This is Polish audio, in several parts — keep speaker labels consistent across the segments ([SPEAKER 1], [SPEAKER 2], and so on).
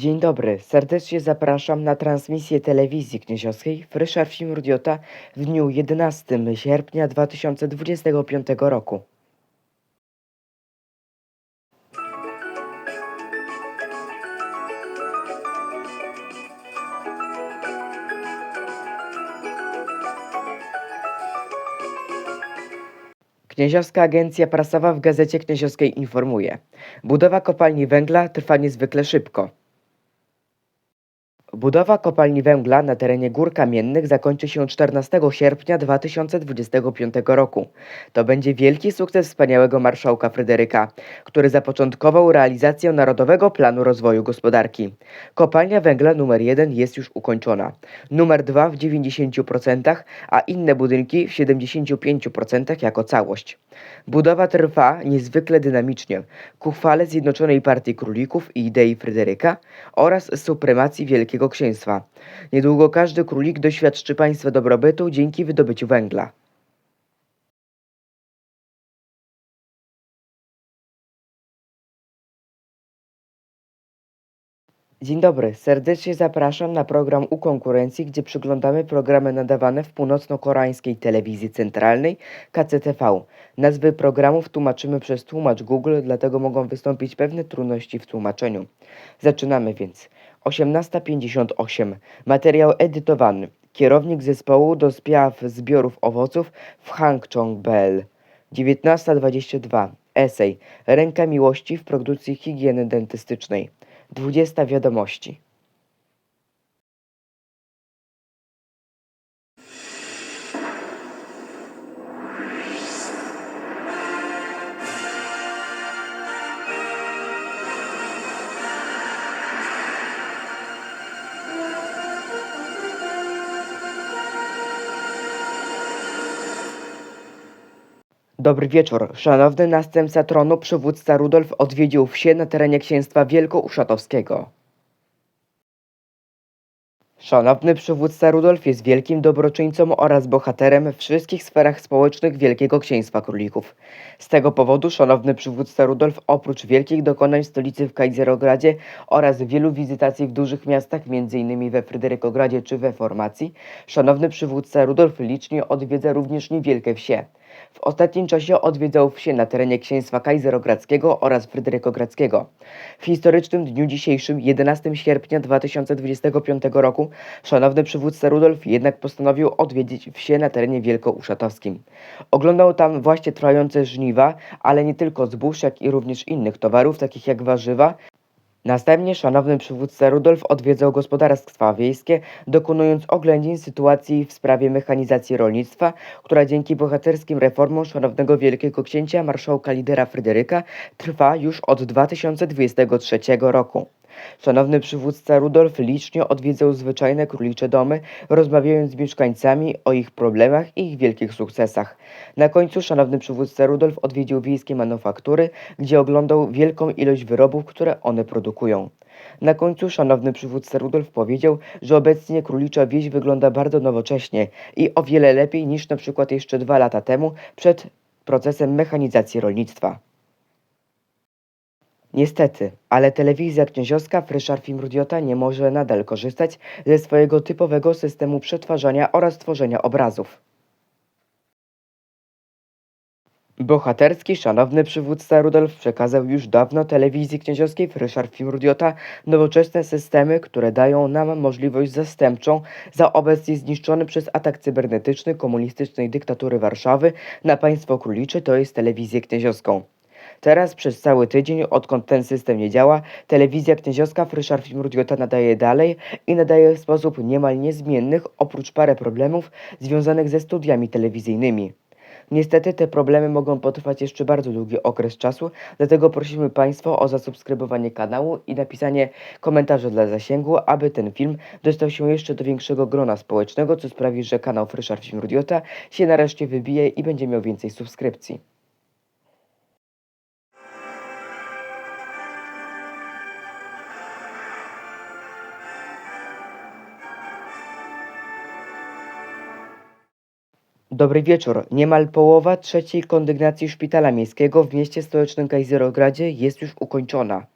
[SPEAKER 1] Dzień dobry, serdecznie zapraszam na transmisję telewizji knieziowskiej Frysza Film Rudiota w dniu 11 sierpnia 2025 roku. Knieziowska Agencja Prasowa w Gazecie Knieziowskiej informuje. Budowa kopalni węgla trwa niezwykle szybko. Budowa kopalni węgla na terenie Gór Kamiennych zakończy się 14 sierpnia 2025 roku. To będzie wielki sukces wspaniałego marszałka Fryderyka, który zapoczątkował realizację Narodowego Planu Rozwoju Gospodarki. Kopalnia węgla numer 1 jest już ukończona, numer 2 w 90%, a inne budynki w 75% jako całość. Budowa trwa niezwykle dynamicznie, ku chwale Zjednoczonej Partii Królików i idei Fryderyka oraz supremacji Wielkiego Księstwa. Niedługo każdy królik doświadczy państwa dobrobytu dzięki wydobyciu węgla. Dzień dobry, serdecznie zapraszam na program U Konkurencji, gdzie przyglądamy programy nadawane w północno-koreańskiej telewizji centralnej KCTV. Nazwy programów tłumaczymy przez tłumacz Google, dlatego mogą wystąpić pewne trudności w tłumaczeniu. Zaczynamy więc. 18.58. Materiał edytowany. Kierownik zespołu do spraw zbiorów owoców w Hangchong-Bel. 19.22. Esej. Ręka miłości w produkcji higieny dentystycznej. 20 wiadomości. Dobry wieczór. Szanowny następca tronu, przywódca Rudolf odwiedził wsie na terenie księstwa wielkouszatowskiego. Szanowny przywódca Rudolf jest wielkim dobroczyńcą oraz bohaterem w wszystkich sferach społecznych Wielkiego Księstwa Królików. Z tego powodu szanowny przywódca Rudolf oprócz wielkich dokonań stolicy w Kaiserogradzie oraz wielu wizytacji w dużych miastach, m.in. we Fryderykogradzie czy we Formacji, szanowny przywódca Rudolf licznie odwiedza również niewielkie wsie. W ostatnim czasie odwiedzał wsie na terenie księstwa kaiserogradzkiego oraz fryderykogradzkiego. W historycznym dniu dzisiejszym, 11 sierpnia 2025 roku, szanowny przywódca Rudolf jednak postanowił odwiedzić wsie na terenie wielkouszatowskim. Oglądał tam właśnie trwające żniwa, ale nie tylko zbóż, jak i również innych towarów, takich jak warzywa, Następnie szanowny przywódca Rudolf odwiedzał gospodarstwa wiejskie, dokonując oględzin sytuacji w sprawie mechanizacji rolnictwa, która dzięki bohaterskim reformom szanownego wielkiego księcia marszałka lidera Fryderyka trwa już od 2023 roku. Szanowny przywódca Rudolf licznie odwiedzał zwyczajne królicze domy, rozmawiając z mieszkańcami o ich problemach i ich wielkich sukcesach. Na końcu szanowny przywódca Rudolf odwiedził wiejskie manufaktury, gdzie oglądał wielką ilość wyrobów, które one produkują. Na końcu szanowny przywódca Rudolf powiedział, że obecnie królicza wieś wygląda bardzo nowocześnie i o wiele lepiej niż na przykład jeszcze dwa lata temu przed procesem mechanizacji rolnictwa. Niestety, ale telewizja knieziowska Fryszar Film Rudiota nie może nadal korzystać ze swojego typowego systemu przetwarzania oraz tworzenia obrazów. Bohaterski, szanowny przywódca Rudolf przekazał już dawno telewizji knieziowskiej Fryszar Film Rudiota nowoczesne systemy, które dają nam możliwość zastępczą za obecnie zniszczony przez atak cybernetyczny komunistycznej dyktatury Warszawy na państwo królicze, to jest telewizję knieziowską. Teraz przez cały tydzień, odkąd ten system nie działa, telewizja knieziowska Fryszar Film Rudiota nadaje dalej i nadaje w sposób niemal niezmiennych, oprócz parę problemów związanych ze studiami telewizyjnymi. Niestety te problemy mogą potrwać jeszcze bardzo długi okres czasu, dlatego prosimy Państwa o zasubskrybowanie kanału i napisanie komentarza dla zasięgu, aby ten film dostał się jeszcze do większego grona społecznego, co sprawi, że kanał Fryszar Film Rudiota się nareszcie wybije i będzie miał więcej subskrypcji. Dobry wieczór. Niemal połowa trzeciej kondygnacji szpitala miejskiego w mieście stołecznym Kaiserogradzie jest już ukończona.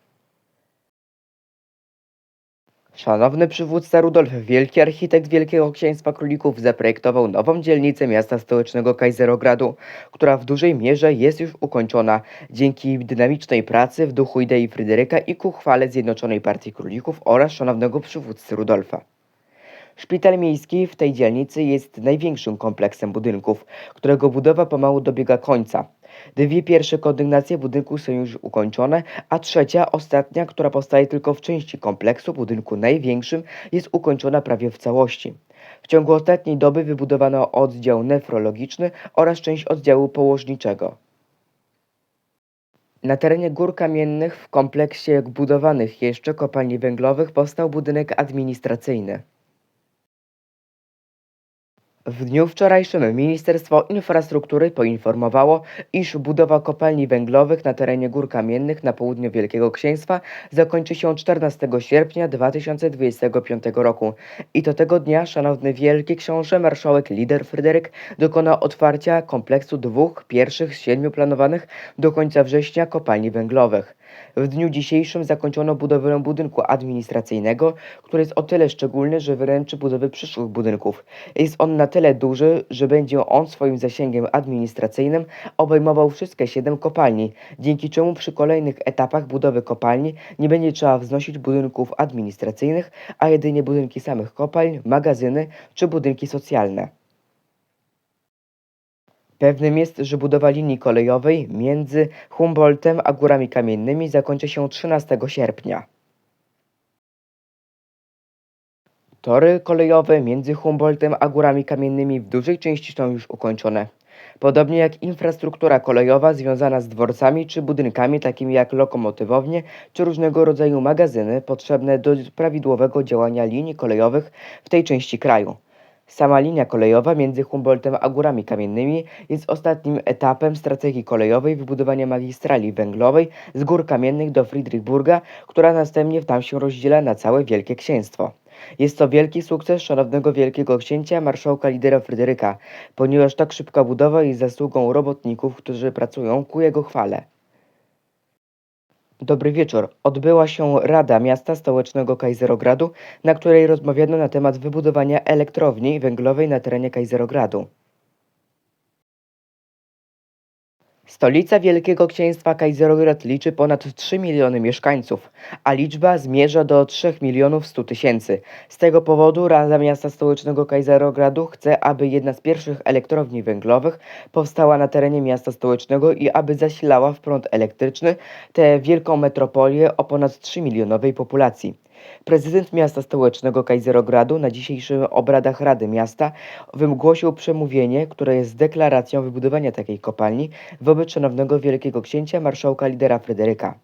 [SPEAKER 1] Szanowny przywódca Rudolf Wielki, architekt Wielkiego Księstwa Królików, zaprojektował nową dzielnicę miasta stołecznego Kajzerogradu, która w dużej mierze jest już ukończona dzięki dynamicznej pracy w duchu idei Fryderyka i ku chwale Zjednoczonej Partii Królików oraz szanownego przywódcy Rudolfa. Szpital miejski w tej dzielnicy jest największym kompleksem budynków, którego budowa pomału dobiega końca. Dwie pierwsze kondygnacje budynku są już ukończone, a trzecia, ostatnia, która powstaje tylko w części kompleksu, budynku największym, jest ukończona prawie w całości. W ciągu ostatniej doby wybudowano oddział nefrologiczny oraz część oddziału położniczego. Na terenie Gór Kamiennych w kompleksie budowanych jeszcze kopalni węglowych powstał budynek administracyjny. W dniu wczorajszym Ministerstwo Infrastruktury poinformowało, iż budowa kopalni węglowych na terenie Gór Kamiennych na południu Wielkiego Księstwa zakończy się 14 sierpnia 2025 roku. I do tego dnia szanowny Wielki Książę Marszałek Lider Fryderyk dokona otwarcia kompleksu dwóch pierwszych z siedmiu planowanych do końca września kopalni węglowych. W dniu dzisiejszym zakończono budowę budynku administracyjnego, który jest o tyle szczególny, że wyręczy budowy przyszłych budynków. Jest on na tyle duży, że będzie on swoim zasięgiem administracyjnym obejmował wszystkie siedem kopalni, dzięki czemu przy kolejnych etapach budowy kopalni nie będzie trzeba wznosić budynków administracyjnych, a jedynie budynki samych kopalń, magazyny czy budynki socjalne. Pewnym jest, że budowa linii kolejowej między Humboldtem a Górami Kamiennymi zakończy się 13 sierpnia. Tory kolejowe między Humboldtem a Górami Kamiennymi w dużej części są już ukończone. Podobnie jak infrastruktura kolejowa związana z dworcami czy budynkami takimi jak lokomotywownie czy różnego rodzaju magazyny potrzebne do prawidłowego działania linii kolejowych w tej części kraju. Sama linia kolejowa między Humboldtem a Górami Kamiennymi jest ostatnim etapem strategii kolejowej wybudowania magistrali węglowej z Gór Kamiennych do Friedrichburga, która następnie tam się rozdziela na całe Wielkie Księstwo. Jest to wielki sukces szanownego Wielkiego Księcia marszałka lidera Fryderyka, ponieważ tak szybka budowa jest zasługą robotników, którzy pracują ku jego chwale. Dobry wieczór. Odbyła się Rada Miasta Stołecznego Kajzerogradu, na której rozmawiano na temat wybudowania elektrowni węglowej na terenie Kajzerogradu. Stolica Wielkiego Księstwa Kajzerograd liczy ponad 3 miliony mieszkańców, a liczba zmierza do 3 milionów 100 tysięcy. Z tego powodu Rada Miasta Stołecznego Kajzerogradu chce, aby jedna z pierwszych elektrowni węglowych powstała na terenie miasta stołecznego i aby zasilała w prąd elektryczny tę wielką metropolię o ponad 3 milionowej populacji. Prezydent miasta stołecznego Kajzerogradu na dzisiejszych obradach Rady Miasta wygłosił przemówienie, które jest deklaracją wybudowania takiej kopalni wobec szanownego Wielkiego Księcia marszałka lidera Fryderyka.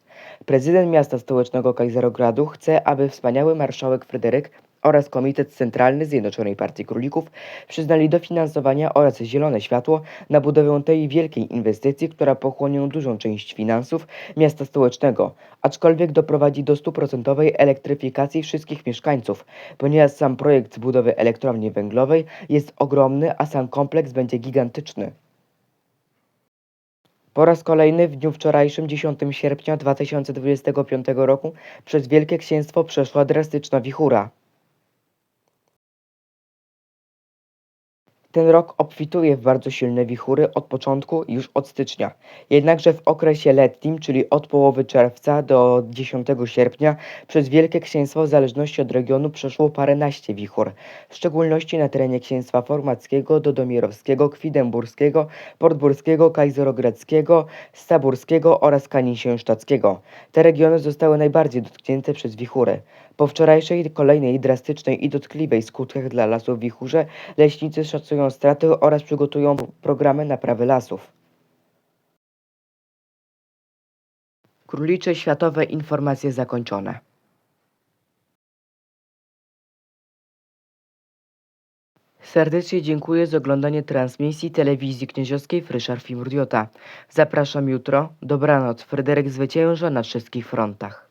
[SPEAKER 1] Prezydent miasta stołecznego Kajzerogradu chce, aby wspaniały marszałek Fryderyk oraz Komitet Centralny Zjednoczonej Partii Królików przyznali dofinansowania oraz zielone światło na budowę tej wielkiej inwestycji, która pochłonie dużą część finansów miasta stołecznego, aczkolwiek doprowadzi do stuprocentowej elektryfikacji wszystkich mieszkańców, ponieważ sam projekt budowy elektrowni węglowej jest ogromny, a sam kompleks będzie gigantyczny. Po raz kolejny w dniu wczorajszym, 10 sierpnia 2025 roku, przez Wielkie Księstwo przeszła drastyczna wichura. Ten rok obfituje w bardzo silne wichury od początku, już od stycznia. Jednakże w okresie letnim, czyli od połowy czerwca do 10 sierpnia, przez Wielkie Księstwo w zależności od regionu przeszło paręnaście wichur, w szczególności na terenie księstwa formackiego, dodomierowskiego, kwidemburskiego, portburskiego, kajzerogradzkiego, staburskiego oraz kanińsięsztackiego. Te regiony zostały najbardziej dotknięte przez wichury. Po wczorajszej kolejnej drastycznej i dotkliwej skutkach dla lasów wichurze, leśnicy szacują straty oraz przygotują programy naprawy lasów. Królicze Światowe Informacje zakończone. Serdecznie dziękuję za oglądanie transmisji telewizji kniedziowskiej Fryszar Fimurdiota. Zapraszam jutro. Dobranoc. Fryderyk zwycięża na wszystkich frontach.